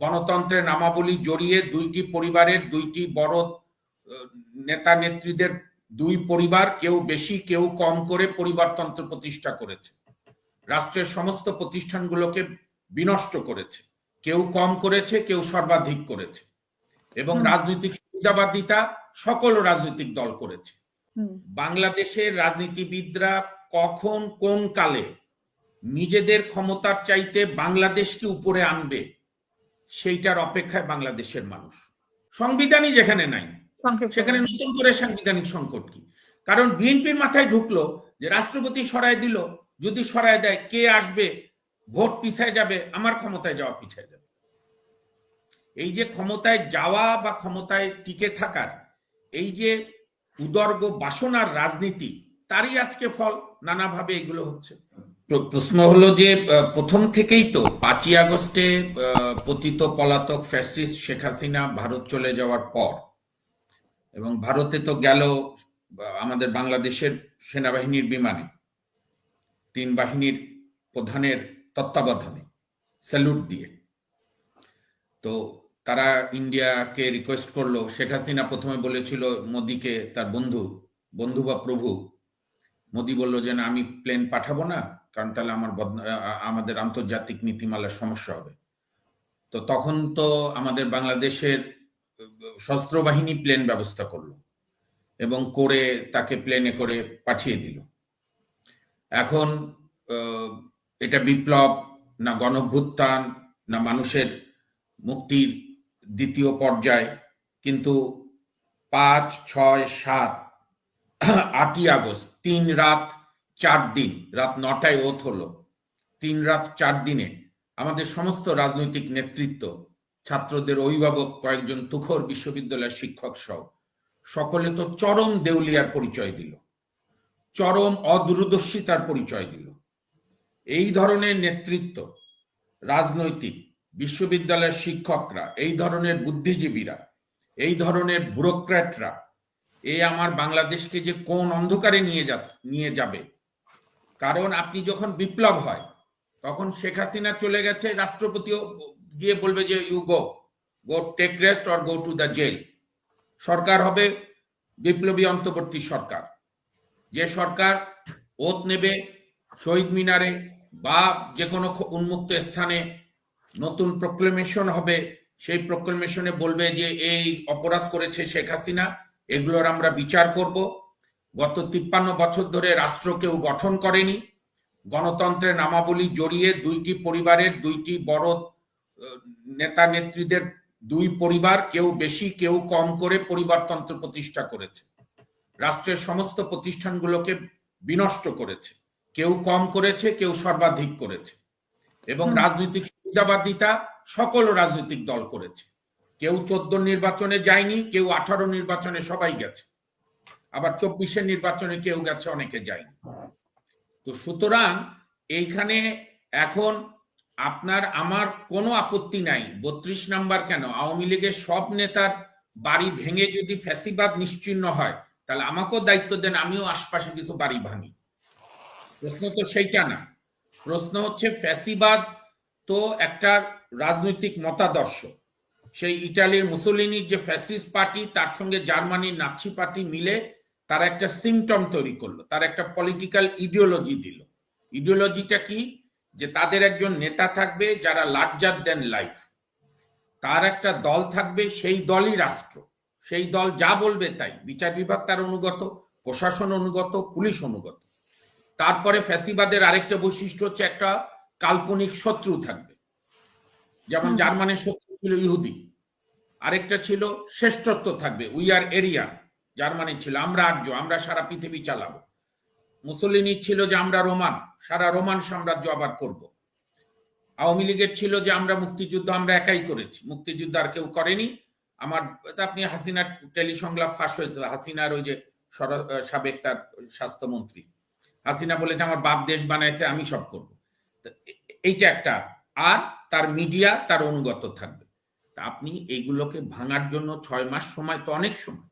গণতন্ত্রের নামাবলী জড়িয়ে দুইটি পরিবারের দুইটি বড় নেতা নেত্রীদের দুই পরিবার কেউ বেশি কেউ কম করে পরিবারতন্ত্র প্রতিষ্ঠা করেছে। রাষ্ট্রের সমস্ত প্রতিষ্ঠানগুলোকে বিনষ্ট করেছে। কেউ কম করেছে কেউ সর্বাধিক করেছে। এবং রাজনৈতিক সুবিধাবাদিতা সকল রাজনৈতিক দল করেছে। বাংলাদেশের রাজনীতিবিদরা কখন কোন কালে নিজেদের ক্ষমতার চাইতে বাংলাদেশকে উপরে আনবে সেইটার অপেক্ষায় বাংলাদেশের মানুষ। সংবিধানই যেখানে নাই সেখানে নতুন করে সাংবিধানিক সংকট কি? কারণ বিএনপির মাথায় ঢুকলো যে রাষ্ট্রপতি সরায় দিল যদি সরায় দেয় কে আসবে? ভোট পিছায় যাবে আমার ক্ষমতায় যাওয়া পিছায় যাবে। এই যে ক্ষমতায় যাওয়া বা ক্ষমতায় টিকে থাকার এই যে উদর্গ বাসনার রাজনীতি তারই আজকে ফল নানাভাবে এগুলো হচ্ছে। প্রশ্ন হলো যে প্রথম থেকেই তো পাঁচই আগস্টে পতিত পলাতক ফ্যাসিস্ট শেখ হাসিনা ভারত চলে যাওয়ার পর, এবং ভারতে তো গেল আমাদের বাংলাদেশের সেনাবাহিনীর বিমানে, তিন বাহিনীর প্রধানের তত্ত্বাবধানে, স্যালুট দিয়ে। তো তারা ইন্ডিয়াকে রিকোয়েস্ট করল, শেখ হাসিনা প্রথমে বলেছিল মোদিকে, তার বন্ধু বন্ধু বা প্রভু, মোদি বলল যে, না, আমি প্লেন পাঠাবো না কারণ তাহলে আমার আমাদের আন্তর্জাতিক নীতিমালার সমস্যা হবে। তো তখন তো আমাদের বাংলাদেশের সশস্ত্র বাহিনী প্লেন ব্যবস্থা করল এবং করে তাকে প্লেনে করে পাঠিয়ে দিল। এখন এটা বিপ্লব না গণভ্যুত্থান না মানুষের মুক্তির দ্বিতীয় পর্যায়, কিন্তু পাঁচ, ছয়, সাত, আটই আগস্ট, তিন রাত চার দিন, রাত নটায় ওথ হলো। তিন রাত চার দিনে আমাদের সমস্ত রাজনৈতিক নেতৃত্ব, ছাত্রদের অভিভাবক, কয়েকজন তুখর বিশ্ববিদ্যালয়ের শিক্ষক সহ, সকলে তো চরম দেউলিয়ার পরিচয় দিল। চরম অদূরদর্শিতার পরিচয় দিল। এই ধরনের নেতৃত্ব, রাজনৈতিক, বিশ্ববিদ্যালয়ের শিক্ষকরা, এই ধরনের বুদ্ধিজীবীরা, এই ধরনের ব্যুরোক্র্যাটরা, এ আমার বাংলাদেশকে যে কোন অন্ধকারে নিয়ে যা, নিয়ে যাবে কারণ আপনি যখন বিপ্লব হয়, তখন শেখ হাসিনা চলে গেছে, রাষ্ট্রপতিও গিয়ে বলবে যে you go go take rest or go to the jail সরকার হবে বিপ্লবী অন্তর্বর্তী সরকার। যে সরকার ওত নেবে শহীদ মিনারে বা যে কোনো উন্মুক্ত স্থানে, নতুন প্রক্লেমেশন হবে, সেই প্রক্লেমেশনে বলবে যে, এই অপরাধ করেছে শেখ হাসিনা, এগুলোর আমরা বিচার করব। গত তিপ্পান্ন বছর ধরে রাষ্ট্র কেউ গঠন করেনি। গণতন্ত্রের নামাবলী জড়িয়ে দুইটি পরিবারের দুইটি বড় নেতা নেত্রীদের দুই পরিবার কেউ বেশি কেউ কম করে পরিবারতন্ত্র প্রতিষ্ঠা করেছে। রাষ্ট্রের সমস্ত প্রতিষ্ঠানগুলোকে বিনষ্ট করেছে। কেউ কম করেছে কেউ সর্বাধিক করেছে। এবং রাজনৈতিক সুবিধাবাদিতা সকল রাজনৈতিক দল করেছে। কেউ চোদ্দ নির্বাচনে যায়নি কেউ আঠারো নির্বাচনে সবাই গেছে। আবার চব্বিশের নির্বাচনে কেউ গেছে, অনেকে যায়নি। তো সুতরাং এইখানে এখন আপনার, আমার কোনো আপত্তি নাই। বত্রিশ নাম্বার কেন? আওয়ামী লীগের সব নেতার বাড়ি ভেঙে যদি ফ্যাসিবাদ নিশ্চিহ্ন হয়, তাহলে আমাকেও দায়িত্ব দেন, আমিও আশপাশে কিছু বাড়ি ভাঙি। প্রশ্ন তো সেইটা না। প্রশ্ন হচ্ছে ফ্যাসিবাদ তো একটা রাজনৈতিক মতাদর্শ। সেই ইটালির মুসোলিনির যে ফ্যাসিস্ট পার্টি, তার সঙ্গে জার্মানির নাৎসি পার্টি মিলে তারা একটা সিমটম তৈরি করল তার একটা পলিটিক্যাল ইডিওলজি দিল। ইডিওলজিটা কি? যে তাদের একজন নেতা থাকবে যারা লার্জার দেন লাইফ তার একটা দল থাকবে সেই দলই রাষ্ট্র। সেই দল যা বলবে তাই। বিচার বিভাগ তার অনুগত প্রশাসন অনুগত পুলিশ অনুগত। তারপরে ফ্যাসিবাদের আরেকটা বৈশিষ্ট্য হচ্ছে একটা কাল্পনিক শত্রু থাকবে। যেমন। জার্মানির শত্রু ছিল ইহুদি। আরেকটা ছিল শ্রেষ্ঠত্ব থাকবে। উই আর এরিয়া জার্মানি ছিল আমরা আর্য আমরা সারা পৃথিবী চালাবো। মুসলিনী ছিল যে আমরা রোমান, সারা রোমান সাম্রাজ্য আবার করব। আওয়ামী লীগের ছিল যে আমরা মুক্তিযুদ্ধ আমরা একাই করেছি, মুক্তিযুদ্ধ আর কেউ করেনি। আমার আপনি হাসিনার টেলিসংলাপ ফাঁস হয়েছিল হাসিনার ওই যে সাবেক তার স্বাস্থ্যমন্ত্রী। হাসিনা বলেছে, আমার বাপ দেশ বানাইছে, আমি সব করব। এইটা একটা। আর তার মিডিয়া, তার অনুগত থাকবে। আপনি এইগুলোকে ভাঙার জন্য ছয় মাস সময় তো অনেক সময়।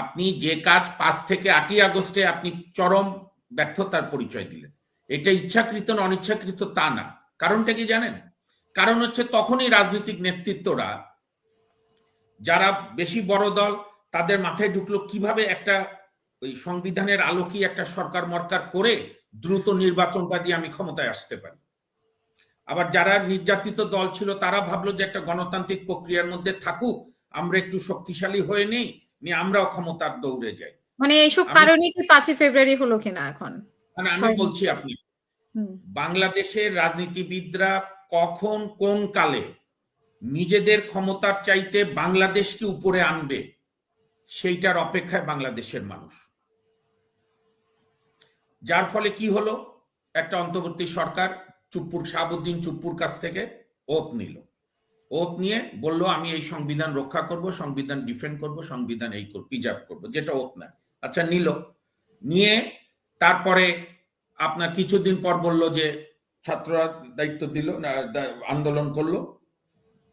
আপনি যে কাজ পাঁচ থেকে আটই আগস্টে আপনি চরম ব্যর্থতার পরিচয় দিলেন। এটা ইচ্ছাকৃত না অনিচ্ছাকৃত তা না। কারণটা কি জানেন? কারণ হচ্ছে তখনই রাজনৈতিক নেতৃত্বরা, যারা বেশি বড় দল, তাদের মাথায় ঢুকলো কীভাবে একটা ওই সংবিধানের আলোকে একটা সরকার মরকার করে দ্রুত নির্বাচনটা দিয়ে আমি ক্ষমতায় আসতে পারি। আবার যারা নির্যাতিত দল ছিল, তারা ভাবলো যে একটা গণতান্ত্রিক প্রক্রিয়ার মধ্যে থাকুক, আমরা একটু শক্তিশালী হয়ে নেই নিয়ে আমরাও ক্ষমতার দৌড়ে যাই। মানে এইসব কারণে কি পাঁচই ফেব্রুয়ারি হলো কিনা এখন? মানে আমি বলছি আপনি বাংলাদেশের রাজনীতিবিদরা কখন কোন কালে নিজেদের ক্ষমতার চাইতে বাংলাদেশকে উপরে আনবে সেইটার অপেক্ষায় বাংলাদেশের মানুষ। যার ফলে কি হলো? একটা অন্তর্বর্তী সরকার চুপ্পুর শাহাবুদ্দিন চুপ্পুর কাছ থেকে ওপ নিল। ওত নিয়ে বলল, আমি এই সংবিধান রক্ষা করব, সংবিধান ডিফেন্ড করব, সংবিধান এই করব প্রিজার্ভ করব। যেটা ওত না। আচ্ছা নিল। নিয়ে তারপরে আপনার কিছুদিন পর বলল যে ছাত্ররা দায়িত্ব দিল আন্দোলন করল,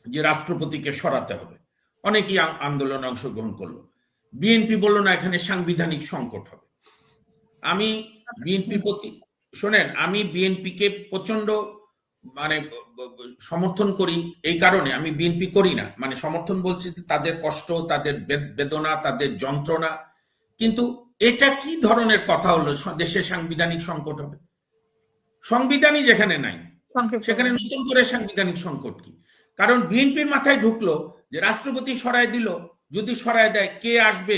যে রাষ্ট্রপতিকে সরাতে হবে। অনেকেই আন্দোলনে অংশগ্রহণ করল। বিএনপি বলল, না, এখানে সাংবিধানিক সংকট হবে। আমি বিএনপি প্রতি, শোনেন, আমি বিএনপিকে প্রচণ্ড মানে সমর্থন করি এই কারণে আমি বিএনপি করি না। মানে সমর্থন বলছি তাদের কষ্ট তাদের বেদনা তাদের যন্ত্রণা। কিন্তু এটা কি ধরনের কথা হলো দেশে সাংবিধানিক সংকট হবে? সংবিধানই যেখানে নাই সেখানে নতুন করে সাংবিধানিক সংকট কি? কারণ বিএনপির মাথায় ঢুকলো যে রাষ্ট্রপতি সরায় দিল যদি সরায় দেয় কে আসবে?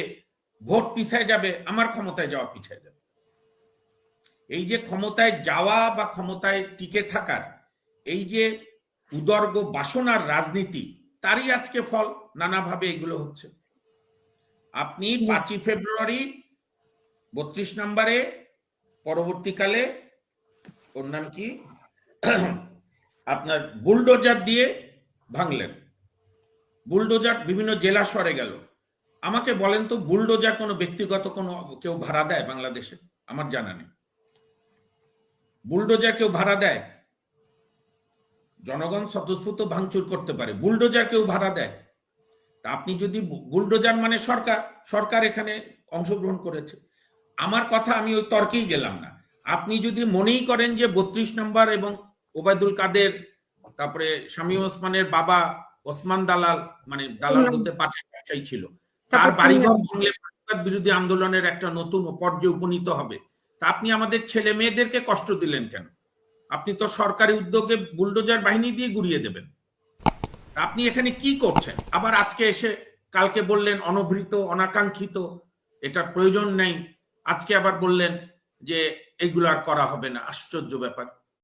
ভোট পিছায় যাবে আমার ক্ষমতায় যাওয়া পিছায় যাবে। এই যে ক্ষমতায় যাওয়া বা ক্ষমতায় টিকে থাকার এই যে উদর্গ বাসনার রাজনীতি তারই আজকে ফল নানাভাবে এগুলো হচ্ছে। আপনি পাঁচই ফেব্রুয়ারি বত্রিশ নম্বরে পরবর্তীকালে ওর নাম কি? আপনার বুলডোজার দিয়ে ভাঙলেন। বুলডোজার বিভিন্ন জেলা সরে গেল। আমাকে বলেন তো বুলডোজার কোনো ব্যক্তিগত কোনো কেউ ভাড়া দেয় বাংলাদেশে? আমার জানা নেই। বুলডোজার কেউ ভাড়া দেয়? জনগণ স্বতঃস্ফূর্ত ভাঙচুর করতে পারে বুলডোজার কেউ ভাড়া দেয়। তা আপনি যদি বুলডোজার মানে সরকার সরকার এখানে অংশগ্রহণ করেছে। আমার কথা আমি ওই তর্কেই গেলাম না। আপনি যদি মনেই করেন যে বত্রিশ নম্বর এবং ওবায়দুল কাদের তারপরে শামীম ওসমানের বাবা ওসমান দালাল মানে দালাল বলতে পাটের ব্যবসায়ী ছিল তার বাড়িঘর ভাঙলে বিরোধী আন্দোলনের একটা নতুন পর্যায়ে উপনীত হবে। তা আপনি আমাদের ছেলে মেয়েদেরকে কষ্ট দিলেন কেন? আপনি তো সরকারি উদ্যোগে বুলডোজার বাহিনী দিয়ে গুড়িয়ে দেবেন। আপনি এখানে কি করছেন? আবার আজকে এসে কালকে বললেন অনভৃত, অনাকাঙ্ক্ষিত, এটার প্রয়োজন নেই। আজকে আবার বললেন যে এগুলো আর করা হবে না। আশ্চর্য ব্যাপার।